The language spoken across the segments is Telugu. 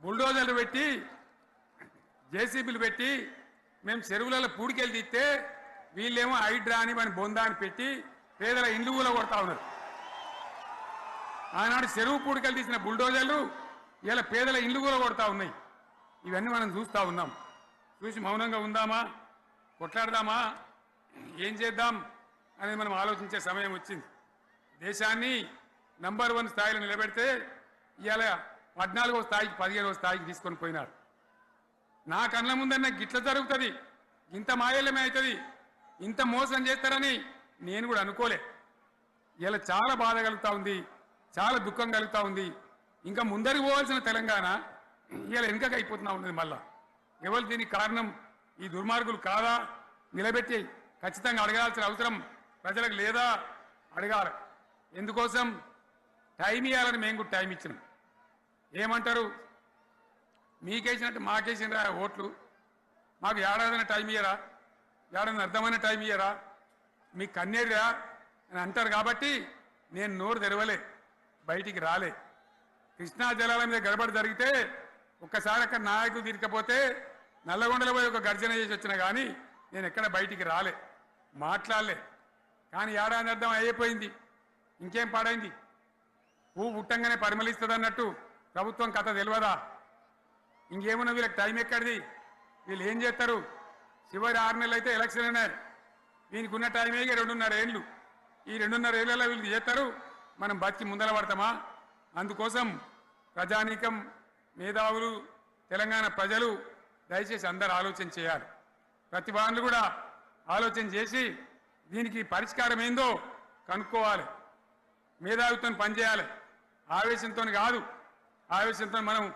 బుల్డోజర్లు పెట్టి జేసీబీలు పెట్టి మేము చెరువులలో పూడికెళ్ళి తీస్తే వీళ్ళేమో హైడ్రా అని మన బొందా అని పెట్టి పేదల ఇండ్లు కూడా కొడతా ఉన్నారు. ఆనాడు చెరువు పూడికలు తీసిన బుల్డోజర్లు ఇలా పేదల ఇండ్లు కూడా కొడతా ఉన్నాయి. ఇవన్నీ మనం చూస్తూ ఉన్నాం. చూసి మౌనంగా ఉందామా? కొట్లాడదామా? ఏం చేద్దాం? అనేది మనం ఆలోచించే సమయం వచ్చింది. దేశాన్ని నంబర్ వన్ స్థాయిలో నిలబెడితే ఇలా పద్నాలుగో స్థాయికి పదిహేడవ స్థాయికి తీసుకొని పోయినారు. నా కళ్ళ ముందన్న గిట్ల జరుగుతుంది. ఇంత మాయల్యమే అవుతుంది ఇంత మోసం చేస్తారని నేను కూడా అనుకోలే. ఇలా చాలా బాధ కలుగుతూ ఉంది. చాలా దుఃఖం కలుగుతూ ఉంది. ఇంకా ముందరికి పోవాల్సిన తెలంగాణ ఇలా వెనుకకి అయిపోతున్నా ఉన్నది మళ్ళా. ఎవరు దీనికి కారణం? ఈ దుర్మార్గులు కాదా? నిలబెట్టి ఖచ్చితంగా అడగాల్సిన అవసరం ప్రజలకు లేదా? అడగాలి. ఎందుకోసం? టైం ఇవ్వాలని మేము కూడా టైం ఇచ్చినాం. ఏమంటారు? మీకేసినట్టు మాకేసిన ఓట్లు. మాకు ఏడాదిన టైం ఇయ్యరా? ఏడాది అర్థమైన టైం ఇయ్యరా? మీకు కన్నేరురా అని అంటారు కాబట్టి నేను నోరు తెరవలే బయటికి రాలే. కృష్ణా జలాల మీద గడబడి జరిగితే ఒక్కసారి అక్కడ నాయకులు తీరికపోతే నల్లగొండలో పోయి ఒక గర్జన చేసి వచ్చినా కానీ నేను ఎక్కడ బయటికి రాలే మాట్లాడలే. కానీ ఏడాది అర్థం అయిపోయింది ఇంకేం పాడైంది? పువ్వు పుట్టంగానే పరిమళిస్తుంది అన్నట్టు ప్రభుత్వం కథ తెలియదా ఇంకేమున్నా వీళ్ళకి టైం ఎక్కడిది? వీళ్ళు ఏం చేస్తారు? చివరి ఆరు నెలలు అయితే ఎలక్షన్ అయినారు దీనికి ఉన్న టైమే ఇక రెండున్నర ఏళ్ళు ఈ రెండున్నర ఏళ్ళలో వీళ్ళు చేస్తారు? మనం బతికి ముందర పడతామా? అందుకోసం ప్రజానీకం మేధావులు తెలంగాణ ప్రజలు దయచేసి అందరు ఆలోచన చేయాలి. ప్రతి కూడా ఆలోచన చేసి దీనికి పరిష్కారం ఏందో కనుక్కోవాలి. మేధావితో పనిచేయాలి. ఆవేశంతో కాదు. ఆవేశంతో మనం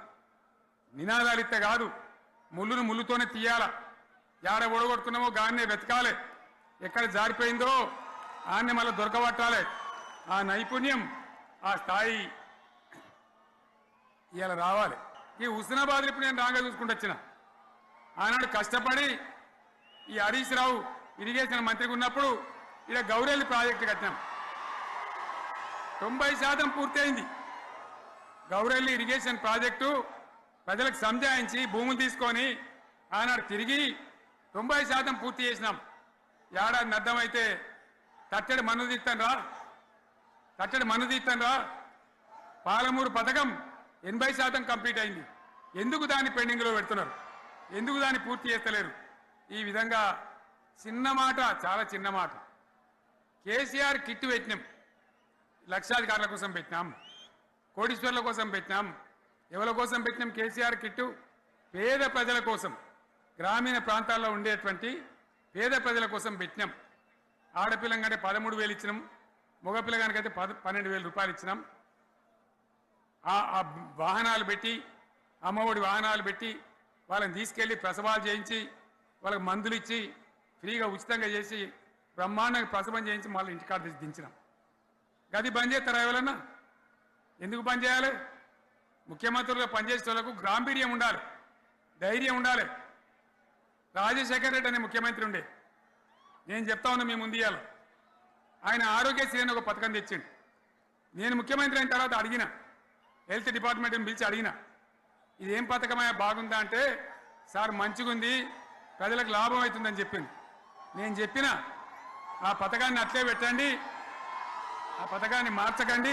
నినాదాలిత్తే కాదు. ముళ్ళును ముళ్ళుతోనే తీయాల? యాడ ఓడగొడుతున్నామో గాన్నే వెతకాలి. ఎక్కడ జారిపోయిందో ఆన్నే మళ్ళీ దొరకబట్టాలి. ఆ నైపుణ్యం ఆ స్థాయి ఇలా రావాలి. ఈ హుస్నాబాద్ ఇప్పుడు నేను రాగా చూసుకుంటూ వచ్చిన. ఆనాడు కష్టపడి ఈ హరీష్ రావు ఇరిగేషన్ మంత్రిగా ఉన్నప్పుడు ఇలా గౌరెల్లి ప్రాజెక్టు కట్టినాం. తొంభై శాతం పూర్తయింది. గౌరెల్లి ఇరిగేషన్ ప్రాజెక్టు ప్రజలకు సంజాయించి భూములు తీసుకొని ఆనాడు తిరిగి తొంభై శాతం పూర్తి చేసినాం. ఏడాది అర్థమైతే తట్టడి మన్ను తీస్తాను రా తట్టడి మన్ను తీస్తాను రా పాలమూరు పథకం ఎనభై శాతం కంప్లీట్ అయింది. ఎందుకు దాన్ని పెండింగ్లో పెడుతున్నారు? ఎందుకు దాన్ని పూర్తి చేస్తలేరు? ఈ విధంగా చిన్న మాట చాలా చిన్న మాట. కేసీఆర్ కిట్టు పెట్టినాం. లక్షాధికారుల కోసం పెట్టినాం. కోటీశ్వర్ల కోసం పెట్టినాం. ఎవరి కోసం పెట్టినాం? కేసీఆర్ కిట్టు పేద ప్రజల కోసం. గ్రామీణ ప్రాంతాల్లో ఉండేటువంటి పేద ప్రజల కోసం పెట్టినాం. ఆడపిల్లంకంటే పదమూడు వేలు ఇచ్చినాం. మగపిల్లగానికైతే పద పన్నెండు వేల రూపాయలు ఇచ్చినాం. ఆ వాహనాలు పెట్టి అమ్మఒడి వాహనాలు పెట్టి వాళ్ళని తీసుకెళ్ళి ప్రసవాలు చేయించి వాళ్ళకి మందులు ఇచ్చి ఫ్రీగా ఉచితంగా చేసి బ్రహ్మాండంగా ప్రసవం చేయించి మళ్ళీ ఇంటికాడ దించినాం. గది బంద్ చేస్తారా ఎవరన్నా? ఎందుకు పనిచేయాలి చేయాలి? ముఖ్యమంత్రులుగా పనిచేసే వాళ్ళకు గాంభీర్యం ఉండాలి ధైర్యం ఉండాలి. రాజశేఖర రెడ్డి అనే ముఖ్యమంత్రి ఉండే. నేను చెప్తా ఉన్నా మీ ముందు ఇయ్యాల. ఆయన ఆరోగ్యశ్రీ అని ఒక పథకం తెచ్చిండు. నేను ముఖ్యమంత్రి అయిన తర్వాత అడిగిన హెల్త్ డిపార్ట్మెంట్ని పిలిచి అడిగిన ఇదేం పథకమయ్యా? బాగుందా? అంటే సార్ మంచిగుంది ప్రజలకు లాభం అవుతుందని చెప్పింది నేను చెప్పిన ఆ పథకాన్ని అట్లే పెట్టండి ఆ పథకాన్ని మార్చకండి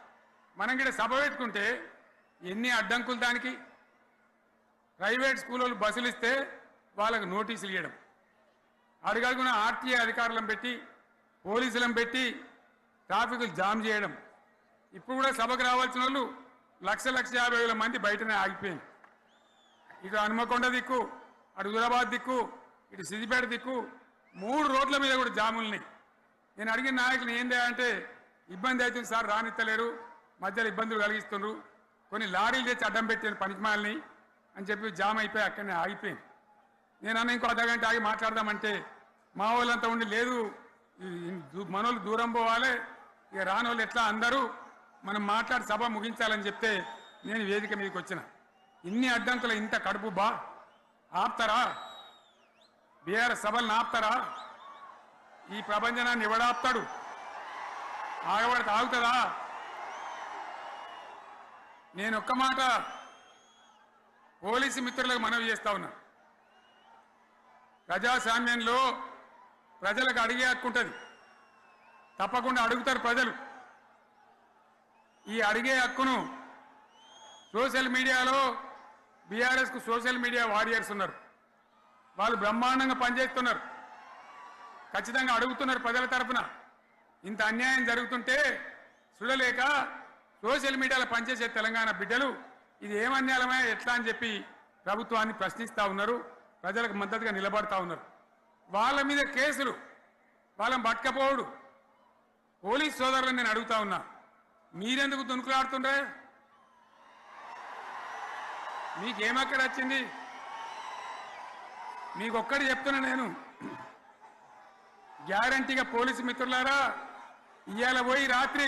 మనం కూడా సభ పెట్టుకుంటే ఎన్ని అడ్డంకులు దానికి? ప్రైవేట్ స్కూల్ వాళ్ళు బస్సులు ఇస్తే వాళ్ళకు నోటీసులు ఇవ్వడం. అడుగడుగున ఆర్టీఏ అధికారులను పెట్టి పోలీసులను పెట్టి ట్రాఫిక్లు జామ్ చేయడం. ఇప్పుడు కూడా సభకు రావాల్సిన వాళ్ళు లక్ష లక్ష యాభై వేల మంది బయటనే ఆగిపోయింది. ఇటు హనుమకొండ దిక్కు అటు హుజరాబాద్ దిక్కు ఇటు సిద్దిపేట దిక్కు మూడు రోడ్ల మీద కూడా జాములున్నాయి. నేను అడిగిన నాయకులు ఏందే అంటే ఇబ్బంది అవుతుంది సార్ రానిత్తలేరు. మధ్యలో ఇబ్బందులు కలిగిస్తున్నారు కొన్ని లారీలు తెచ్చి అడ్డం పెట్టాను పనికిమాలని అని చెప్పి జామ్ అయిపోయి అక్కడనే ఆగిపోయింది నేను అన్న ఇంకో అర్ధగంట ఆగి మాట్లాడదామంటే మా వాళ్ళంతా ఉండి లేదు మనోళ్ళు దూరం పోవాలి ఇక రానోళ్ళు ఎట్లా అందరూ మనం మాట్లాడి సభ ముగించాలని చెప్తే నేను వేదిక మీదకి వచ్చిన. ఇన్ని అడ్డంకులు ఇంత కడుపు బా ఆపుతారా? బీఆర్ఎస్ సభలను ఆపుతారా? ఈ ప్రపంచనాన్ని ఎవడాపుతాడు? ఆగబడితే ఆగుతుందా? నేను ఒక్క మాట పోలీసు మిత్రులకు మనవి చేస్తా ఉన్నా. ప్రజాస్వామ్యంలో ప్రజలకు అడిగే హక్కు ఉంటుంది. తప్పకుండా అడుగుతారు ప్రజలు. ఈ అడిగే హక్కును సోషల్ మీడియాలో బీఆర్ఎస్కు సోషల్ మీడియా వారియర్స్ ఉన్నారు. వాళ్ళు బ్రహ్మాండంగా పనిచేస్తున్నారు. ఖచ్చితంగా అడుగుతున్నారు ప్రజల తరఫున ఇంత అన్యాయం జరుగుతుంటే చూడలేక సోషల్ మీడియాలో పనిచేసే తెలంగాణ బిడ్డలు ఇది ఏం అన్యాయమే ఎట్లా అని చెప్పి ప్రభుత్వాన్ని ప్రశ్నిస్తూ ఉన్నారు ప్రజలకు మద్దతుగా నిలబడతా ఉన్నారు. వాళ్ళ మీద కేసులు వాళ్ళని పట్టకపోవడు. పోలీస్ సోదరులను నేను అడుగుతా ఉన్నా మీరెందుకు దునుకులాడుతుండే మీకేమక్కడ వచ్చింది మీకు ఒక్కటి చెప్తున్నా నేను. గ్యారంటీగా పోలీసు మిత్రులారా ఇవాళ పోయి రాత్రి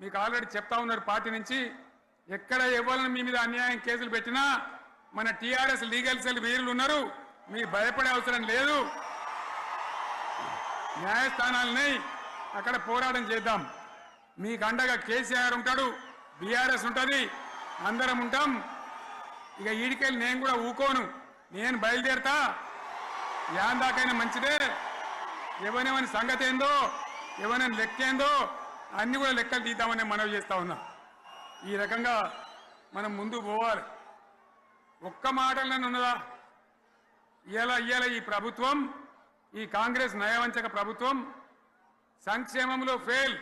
మీకు ఆల్రెడీ చెప్తా ఉన్నారు పార్టీ నుంచి. ఎక్కడ ఎవరిని మీ మీద అన్యాయం కేసులు పెట్టినా మన టీఆర్ఎస్ లీగల్ సెల్ వీరులు ఉన్నారు. మీరు భయపడే అవసరం లేదు. న్యాయస్థానాలని అక్కడ పోరాటం చేద్దాం. మీకు అండగా కేసీఆర్ ఉంటాడు బీఆర్ఎస్ ఉంటుంది అందరం ఉంటాం. ఇక ఈడికెళ్ళి నేను కూడా ఊకోను. నేను బయలుదేరతా. యాందాకైనా మంచిదే. ఎవరెవరి సంగతి ఏందో ఎవరైనా లెక్క ఏందో అన్ని కూడా లెక్కలు తీద్దామని మనవి చేస్తా ఉన్నా. ఈ రకంగా మనం ముందు పోవాలి. ఒక్క మాటలను ఉన్నదా? ఇలా ఇవాళ ఈ ప్రభుత్వం ఈ కాంగ్రెస్ నయవంచక ప్రభుత్వం సంక్షేమంలో ఫెయిల్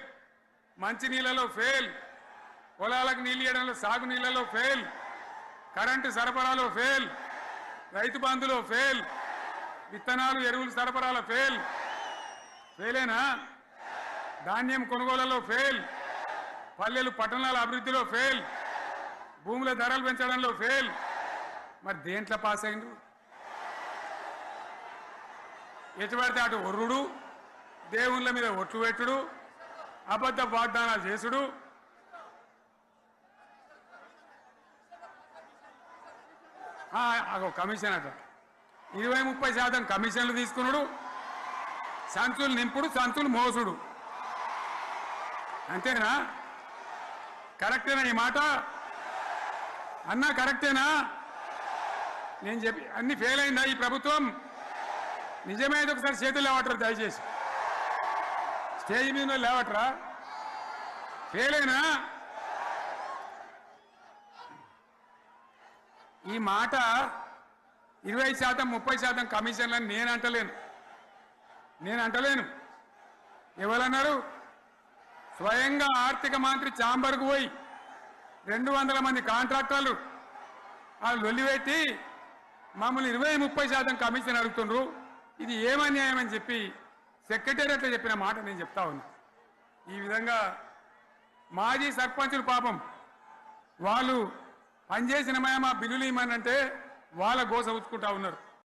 మంచినీళ్ళలో ఫెయిల్ పొలాలకు నీళ్ళు ఇవ్వడంలో సాగు నీళ్ళలో ఫెయిల్ కరెంటు సరఫరాలో ఫెయిల్ రైతు బంధులో ఫెయిల్ విత్తనాలు ఎరువులు సరఫరాలో ఫెయిల్ ఫెయిలేనా ధాన్యం కొనుగోలలో ఫెయిల్ పల్లెలు పట్టణాల అభివృద్ధిలో ఫెయిల్ భూముల ధరలు పెంచడంలో ఫెయిల్ మరి దేంట్లో పాస్ అయిండు ఎటువంటి అటు ఒర్రుడు దేవుళ్ళ మీద ఒట్లు పెట్టుడు అబద్ధ వాగ్దానాలు చేసుడు? అగో కమిషన్ అట. ఇరవై ముప్పై శాతం కమిషన్లు తీసుకున్నాడు సంచులు నింపుడు సంచులు మోసుడు. అంతేనా? కరెక్టేనా ఈ మాట? అన్నా కరెక్టేనా? నేను చెప్పి అన్ని ఫెయిల్ అయిందా ఈ ప్రభుత్వం? నిజమైతే ఒకసారి చేతులు లేవటరు దయచేసి. స్టేజ్ మీద లేవట్రా? ఫెయిల్ అయినా? ఈ మాట ఇరవై శాతం ముప్పై శాతం కమిషన్లని నేను అంటలేను. నేను అంటలేను. ఎవరన్నారు? స్వయంగా ఆర్థిక మంత్రి చాంబర్కు పోయి రెండు వందల మంది కాంట్రాక్టర్లు వాళ్ళు లొల్లిపెట్టి మమ్మల్ని ఇరవై ముప్పై శాతం కమిషన్ అడుగుతుండ్రు. ఇది ఏమన్యాయం అని చెప్పి సెక్రటేరియట్లో చెప్పిన మాట నేను చెప్తా ఉన్నా. ఈ విధంగా మాజీ సర్పంచులు పాపం వాళ్ళు పనిచేసిన మా బిల్లులు ఇమ్మనంటే వాళ్ళ గోస ఉచ్చుకుంటా ఉన్నారు.